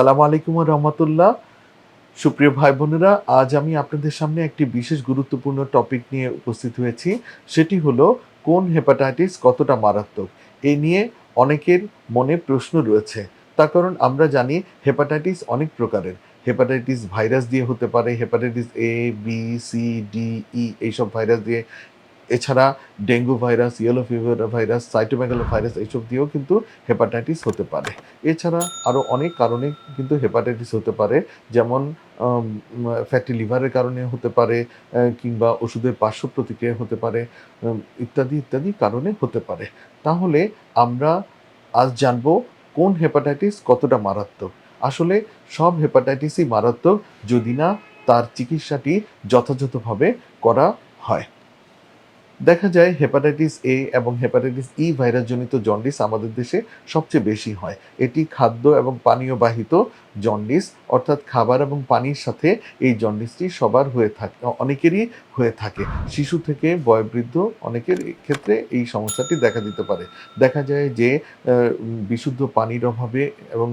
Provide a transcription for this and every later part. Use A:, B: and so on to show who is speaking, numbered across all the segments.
A: আসসালামু আলাইকুম রহমতুল্লাহ। সুপ্রিয় ভাই বোনেরা, আজ আমি আপনাদের সামনে একটি বিশেষ গুরুত্বপূর্ণ টপিক নিয়ে উপস্থিত হয়েছি। সেটি হলো, কোন হেপাটাইটিস কতটা মারাত্মক? এই নিয়ে অনেকের মনে প্রশ্ন রয়েছে। তার কারণ আমরা জানি, হেপাটাইটিস অনেক প্রকারের। হেপাটাইটিস ভাইরাস দিয়ে হতে পারে, hepatitis A B C D E এইসব ভাইরাস দিয়ে এছাড়া dengue virus yellow fever virus cytomegalo virus এইসব দিয়েও কিন্তু হেপাটাইটিস হতে পারে। এছাড়া আরও অনেক কারণে কিন্তু হেপাটাইটিস হতে পারে, যেমন ফ্যাটি লিভারের কারণে হতে পারে কিংবা ওষুধের পার্শ্ব প্রতিক্রিয়া হতে পারে ইত্যাদি ইত্যাদি কারণে হতে পারে। তাহলে আমরা আজ জানব কোন হেপাটাইটিস কতটা মারাত্মক। আসলে সব হেপাটাইটিসই মারাত্মক যদি না তার চিকিৎসাটি যথাযথভাবে করা হয়। দেখা যায় হেপাটাইটিস এ এবং হেপাটাইটিস ই ভাইরাসজনিত জন্ডিস আমাদের দেশে সবচেয়ে বেশি হয়। এটি খাদ্য এবং পানীয় বাহিত জন্ডিস অর্থাৎ খাবার এবং পানির সাথে এই জন্ডিসটি সবার হয়ে থাকে, অনেকেরই হয়ে থাকে। শিশু থেকে বয়োবৃদ্ধ অনেকের ক্ষেত্রে এই সমস্যাটি দেখা দিতে পারে। দেখা যায় যে বিশুদ্ধ পানির অভাবে এবং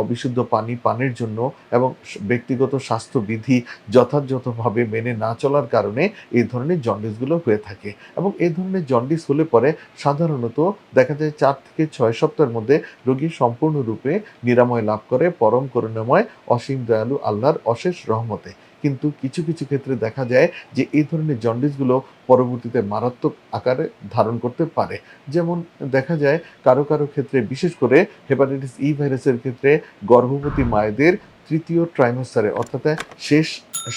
A: অবিশুদ্ধ পানি পানের জন্য এবং ব্যক্তিগত স্বাস্থ্যবিধি যথাযথভাবে মেনে না চলার কারণে এই ধরনের জন্ডিসগুলো হয়ে থাকে। এবং এই ধরনের জন্ডিস হলে পরে সাধারণত দেখা যায় চার থেকে ছয় সপ্তাহের মধ্যে রোগী সম্পূর্ণরূপে নিরাময় লাভ করে, পরম করুণাময় অসীম দয়ালু আল্লাহর অশেষ রহমতে। কিন্তু কিছু কিছু ক্ষেত্রে দেখা যায় যে এই ধরনের জন্ডিসগুলো পরবর্তীতে মারাত্মক আকারে ধারণ করতে পারে। যেমন দেখা যায় কারও কারও ক্ষেত্রে বিশেষ করে হেপাটাইটিস ই ভাইরাসের ক্ষেত্রে গর্ভবতী মায়েদের তৃতীয় ট্রাইমাস্টারে অর্থাৎ শেষ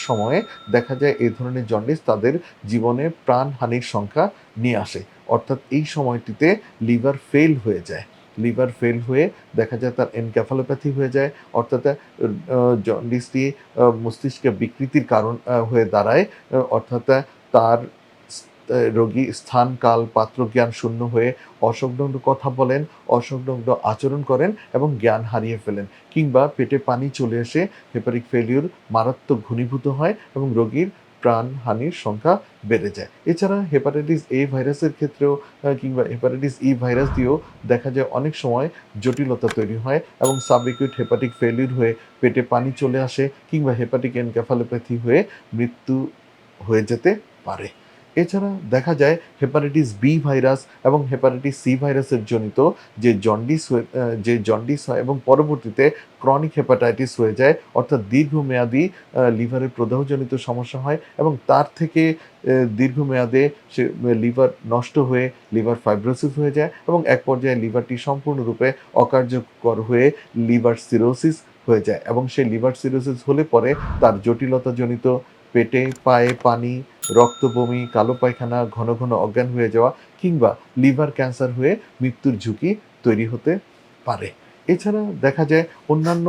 A: সময়ে দেখা যায় এই ধরনের জন্ডিস তাদের জীবনে প্রাণহানির সংখ্যা নিয়ে আসে। অর্থাৎ এই সময়টিতে লিভার ফেল হয়ে যায়। লিভার ফেল হয়ে দেখা যায় তার এনক্যাফালোপ্যাথি হয়ে যায়। অর্থাৎ জন্ডিসটি মস্তিষ্কে বিকৃতির কারণ হয়ে দাঁড়ায়। অর্থাৎ তার রোগী স্থান, কাল, পাত্র, জ্ঞান শূন্য হয়ে অসংলগ্ন কথা বলেন অসংলগ্ন আচরণ করেন এবং জ্ঞান হারিয়ে ফেলেন কিংবা পেটে পানি চলে এসে হেপারিক ফেলিউর মারাত্মক ঘনীভূত হয় এবং রোগীর প্রাণহানির সংখ্যা বেড়ে যায়। এছাড়া হেপাটাইটিস এ ভাইরাসের ক্ষেত্রেও কিংবা হেপাটাইটিস ই ভাইরাস দিয়েও দেখা যায় অনেক সময় জটিলতা তৈরি হয় এবং সাবএকিউট হেপাটিক ফেলিউর হয়ে পেটে পানি চলে আসে কিংবা হেপাটিক এনক্যাফালোপ্যাথি হয়ে মৃত্যু হয়ে যেতে পারে। এছাড়া দেখা যায় হেপাটাইটিস বি ভাইরাস এবং হেপাটাইটিস সি ভাইরাসের জনিত যে জন্ডিস যে জন্ডিস হয় এবং পরবর্তীতে ক্রনিক হেপাটাইটিস হয়ে যায়, অর্থাৎ দীর্ঘমেয়াদী লিভারের প্রদাহজনিত সমস্যা হয় এবং তার থেকে দীর্ঘমেয়াদে সে লিভার নষ্ট হয়ে, লিভার ফাইব্রোসিস হয়ে যায় এবং এক পর্যায়ে লিভারটি সম্পূর্ণরূপে অকার্যকর হয়ে লিভার সিরোসিস হয়ে যায় এবং সেই লিভার সিরোসিস হলে পরে তার জটিলতাজনিত পেটে, পায়ে পানি রক্ত বমি কালো পায়খানা, ঘন ঘন অজ্ঞান হয়ে যাওয়া কিংবা লিভার ক্যান্সার হয়ে মৃত্যুর ঝুঁকি তৈরি হতে পারে। এছাড়া দেখা যায় অন্যান্য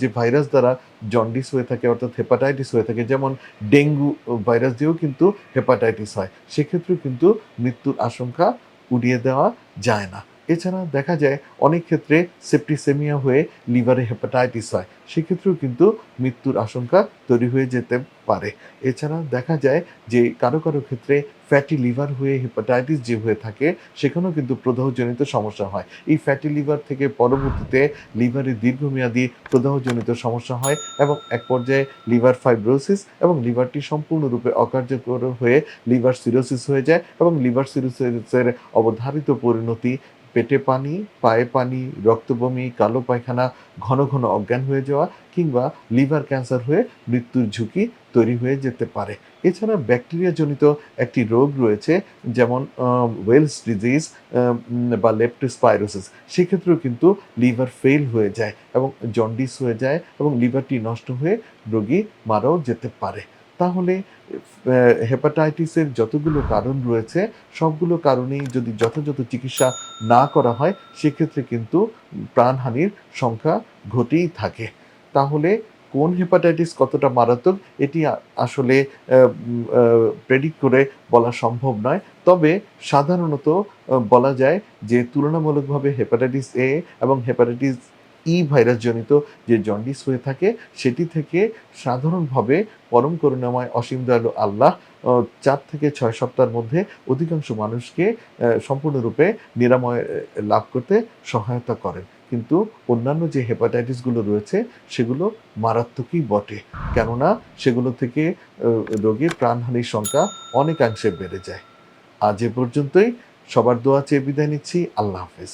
A: যে ভাইরাস দ্বারা জন্ডিস হয়ে থাকে অর্থাৎ হেপাটাইটিস হয়ে থাকে, যেমন ডেঙ্গু ভাইরাস দিয়েও কিন্তু হেপাটাইটিস হয়। সেক্ষেত্রেও কিন্তু মৃত্যুর আশঙ্কা উড়িয়ে দেওয়া যায় না। এছাড়া দেখা যায় অনেক ক্ষেত্রে সেপ্টিসেমিয়া হয়ে লিভারে হেপাটাইটিস হয়। সেক্ষেত্রেও কিন্তু মৃত্যুর আশঙ্কা তৈরি হয়ে যেতে পারে। এছাড়া দেখা যায় যে কারও কারও ক্ষেত্রে ফ্যাটি লিভার হয়ে হেপাটাইটিস যে হয়ে থাকে, সেখানেও কিন্তু প্রদাহজনিত সমস্যা হয়। এই ফ্যাটি লিভার থেকে পরবর্তীতে লিভারে দীর্ঘমেয়াদী প্রদাহজনিত সমস্যা হয় এবং এক পর্যায়ে লিভার ফাইব্রোসিস এবং লিভারটি সম্পূর্ণরূপে অকার্যকর হয়ে লিভার সিরোসিস হয়ে যায় এবং লিভার সিরোসিসের অবধারিত পরিণতি পেটে পানি, পায়ে পানি, রক্তবমি, কালো পায়খানা, ঘন ঘন অজ্ঞান হয়ে যাওয়া কিংবা লিভার ক্যান্সার হয়ে মৃত্যুর ঝুঁকি তৈরি হয়ে যেতে পারে। এছাড়া ব্যাকটেরিয়া জনিত একটি রোগ রয়েছে যেমন ওয়েলস ডিজিজ বা লেপ্টোস্পাইরোসিস সেক্ষেত্রেও কিন্তু লিভার ফেল হয়ে যায় এবং জন্ডিস হয়ে যায় এবং লিভারটি নষ্ট হয়ে রোগী মারাও যেতে পারে। তাহলে হেপাটাইটিসের যতগুলো কারণ রয়েছে, সবগুলো কারণেই যদি যথাযথ চিকিৎসা না করা হয়, সেক্ষেত্রে কিন্তু প্রাণহানির সংখ্যা ঘটেই থাকে। তাহলে কোন হেপাটাইটিস কতটা মারাত্মক, এটি আসলে প্রেডিক্ট করে বলা সম্ভব নয়। তবে সাধারণত বলা যায় যে তুলনামূলকভাবে হেপাটাইটিস এ এবং হেপাটাইটিস ই ভাইরাস জনিত যে জন্ডিস হয়ে থাকে, সেটি থেকে সাধারণভাবে পরম করুণাময় অসীম দয়ালু আল্লাহ চার থেকে ছয় সপ্তাহের মধ্যে অধিকাংশ মানুষকে সম্পূর্ণরূপে নিরাময় লাভ করতে সহায়তা করেন। কিন্তু অন্যান্য যে হেপাটাইটিসগুলো রয়েছে, সেগুলো মারাত্মকই বটে। কেননা সেগুলো থেকে রোগীর প্রাণহানির সংখ্যা অনেকাংশে বেড়ে যায়। আজ এ পর্যন্তই। সবার দোয়া চেয়ে বিদায় নিচ্ছি। আল্লাহ হাফেজ।